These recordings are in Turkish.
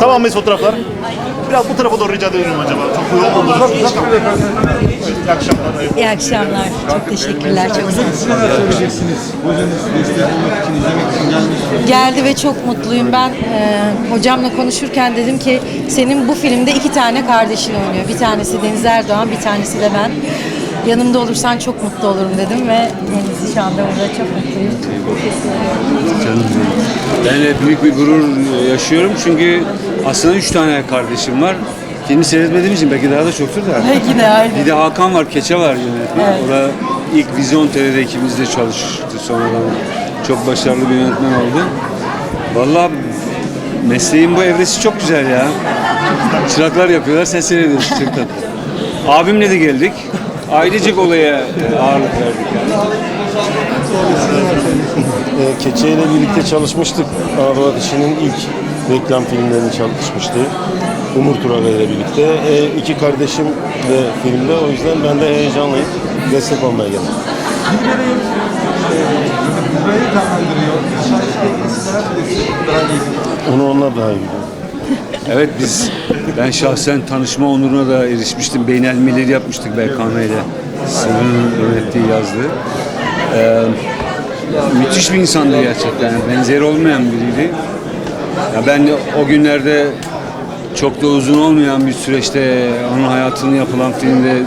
Tamam mıyız fotoğraflar? Biraz bu tarafa doğru rica ediyorum acaba. Çok yoğun olur. İyi akşamlar. İyi akşamlar. Çok teşekkürler. Çok sağ olun. Siz neler söyleyeceksiniz? Hocanız destek olmak için, izlemek için gelmiş. Geldi ve çok mutluyum. Ben e, hocamla konuşurken dedim ki senin bu filmde iki tane kardeşin oynuyor. Bir tanesi Deniz Erdoğan, bir tanesi de ben. Yanımda olursan çok mutlu olurum dedim ve kendisi şu anda burada çok mutluyum. Canım benim. Büyük bir gurur yaşıyorum çünkü aslında üç tane kardeşim var. Filmi seyretmediğim için belki daha da çoktur da. Belki de aynı. Bir de Hakan var, Keçe var yönetmen. O da ilk Vizyon TV'de ikimizde çalıştı sonradan. Çok başarılı bir yönetmen oldu. Vallahi mesleğin bu evresi çok güzel ya. Çıraklar yapıyorlar, sen seyrediyorsun. Çok tatlı. Abimle de geldik. Ailecek olaya ağırlık verdik yani. E, Keçe ile birlikte çalışmıştık. Anadolu Ateşi'nin ilk reklam filmlerini çalışmıştı. Umur Turaga ile birlikte. E, iki kardeşim de filmde. O yüzden ben de heyecanlıyım. Destek olmaya geldim. İyi. Onu onlar daha iyi biliyor. Evet biz ben şahsen tanışma onuruna da erişmiştim. Beynelmileri yapmıştık BKM ile. Sınır'ın yönettiği yazdığı. Ee, müthiş bir insandı gerçekten. Benzeri olmayan biriydi. Ya ben o günlerde çok da uzun olmayan bir süreçte onun hayatını yapılan filmde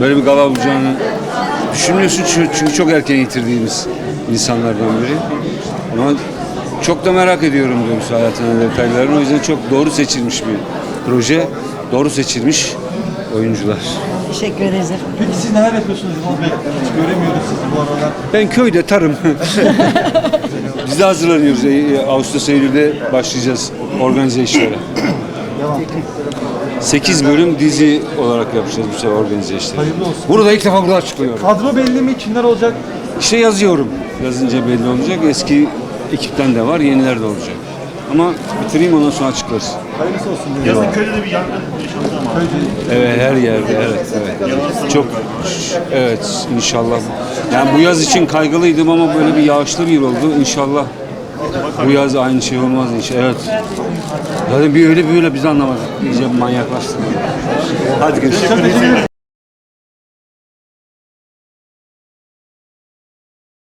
böyle bir gala olacağını düşünmüyorsun çünkü çok erken yitirdiğimiz insanlardan biri. Ama çok da merak ediyorum doğrusu hayatının detaylarını. O yüzden çok doğru seçilmiş bir proje. Doğru seçilmiş oyuncular. Teşekkür ederiz efendim. Peki siz neler yapıyorsunuz İlhan Bey? Hiç göremiyoruz sizi bu aralar. Ben köyde tarım. Biz de hazırlanıyoruz. Ee, Ağustos Eylül'de başlayacağız organize işlere. 8 bölüm dizi olarak yapacağız bu sefer organize işleri. Hayırlı olsun. Burada ilk defa burada açıklıyorum. Kadro belli mi? Kimler olacak? İşte yazıyorum. Yazınca belli olacak. Eski ekipten de var, yeniler de olacak. Ama bitireyim ondan sonra açıklarız. Hayırlısı olsun. Yazın köyde de bir yangın yaşandı ama. Evet her yerde evet evet. Çok evet inşallah. Yani bu yaz için kaygılıydım ama böyle bir yağışlı bir yıl oldu. İnşallah bu yaz aynı şey olmaz inşallah. Evet. Zaten bir öyle bir öyle biz anlamadık. İyice manyaklaştık. Hadi görüşürüz.